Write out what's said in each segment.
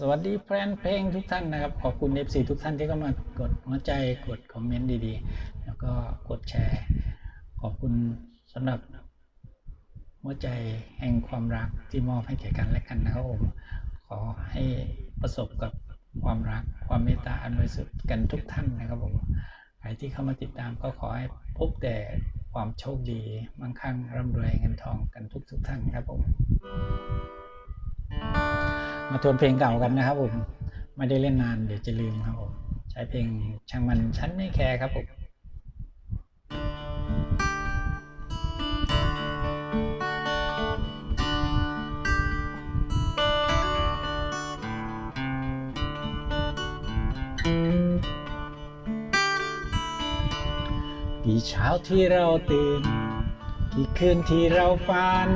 สวัสดีแฟนเพลงทุกท่านนะครับ ขอบคุณ FC ทุกท่านที่เข้ามากดหัวใจกดคอมเมนต์ดีๆ แล้วก็กดแชร์ ขอบคุณสำหรับหัวใจแห่งความรักที่มอบให้แก่กันและกันนะครับผมขอให้ประสบกับความรักความเมตตาอันบริสุทธิ์กันทุกท่านนะครับผมใครที่เข้ามาติดตามก็ขอให้พบแต่ความโชคดีมั่งคั่งร่ำรวยเงินทองกันทุกทุกๆท่านครับผม มาทวนเพลงเก่ากันนะครับผมไม่ได้เล่นนานเดี๋ยวจะลืมครับผมใช้เพลงช่างมันฉันไม่แคร์ครับผมกี่เช้าที่เราตื่น กี่คืนที่เราฝัน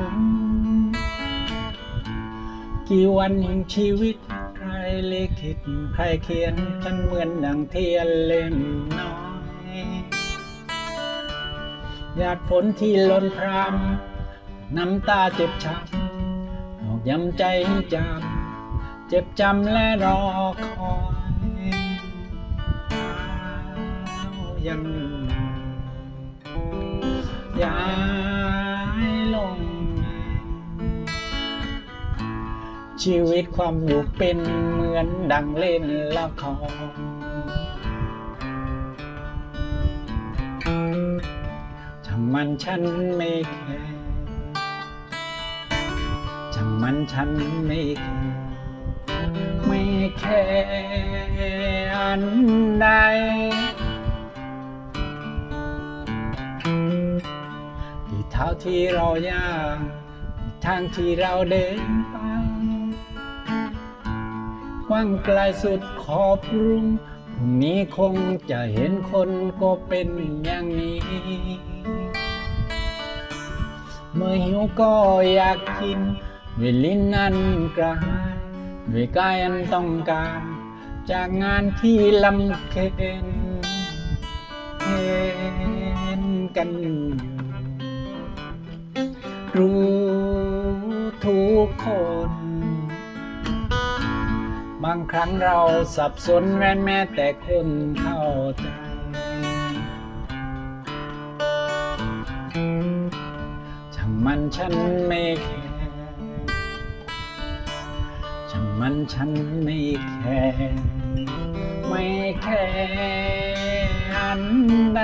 กี่วันแห่งชีวิต ใครลิขิตใครเขียน ฉันเหมือนดังเทียนเล่มน้อยหยาดฝนที่หล่นพรำน้ำตาเจ็บช้ำอกย้ำใจให้จำเจ็บจำและรอคอยยัง ชีวิตความอยู่เป็นเหมือนดังเล่นละครช่างมันฉันไม่แคร์ช่างมันฉันไม่แคร์ไม่แคร์อันใดที่เท้าที่เราย่างทางที่เราเดินไป กว้างไกลสุดขอบรุงพรุ่งนี้คงจะเห็นคนก็เป็นอย่างนี้ เมื่อหิวก็อยากกินด้วยลิ้นนั้นกระหายด้วยกายอันต้องการ จากงานที่ลำเค็นเห็นกันอยู่รู้ทุกคน บางครั้งเราสับสนแม้แม้แต่คนเข้าใจ ช่างมันฉันไม่แคร์ช่างมันฉันไม่แคร์ไม่แคร์อันใด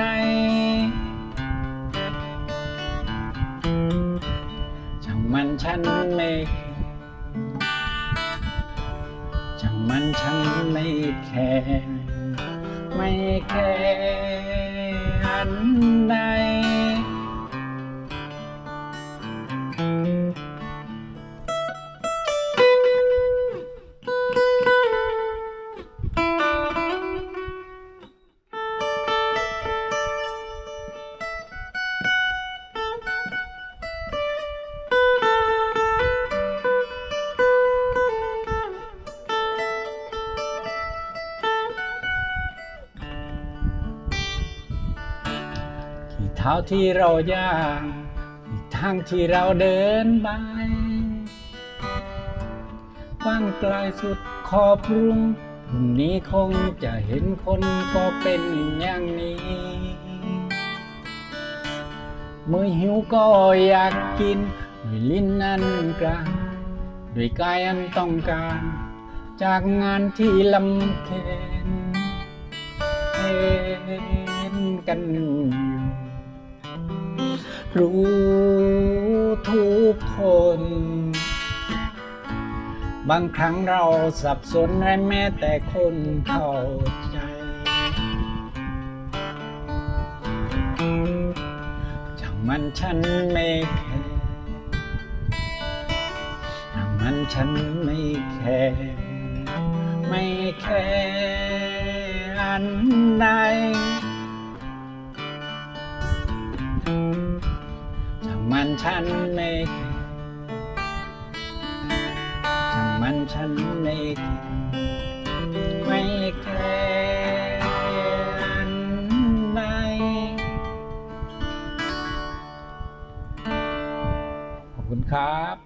ช่างมันฉันไม่แคร์ มันฉันไม่แคร์ไม่แคร์ ท่าที่เราย่างทางที่เราเดินไปกว้างไกลสุดขอบรุงพรุ่งนี้คงจะเห็นคนก็เป็นอย่างนี้เมื่อหิวก็อยากกินด้วยลิ้นนั้นกระหายด้วยกายอันต้องการ จากงานที่ลำเค็นเห็นกันอยู่ รู้ทุกคน บางครั้งเราสับสนและแม้แต่คนเข้าใจ ช่างมันฉันไม่แคร์ช่างมันฉันไม่แคร์ไม่แคร์อันใด ฉันไม่แคร์ช่างมันฉันไม่แคร์ไม่แคร์อันใดขอบคุณครับ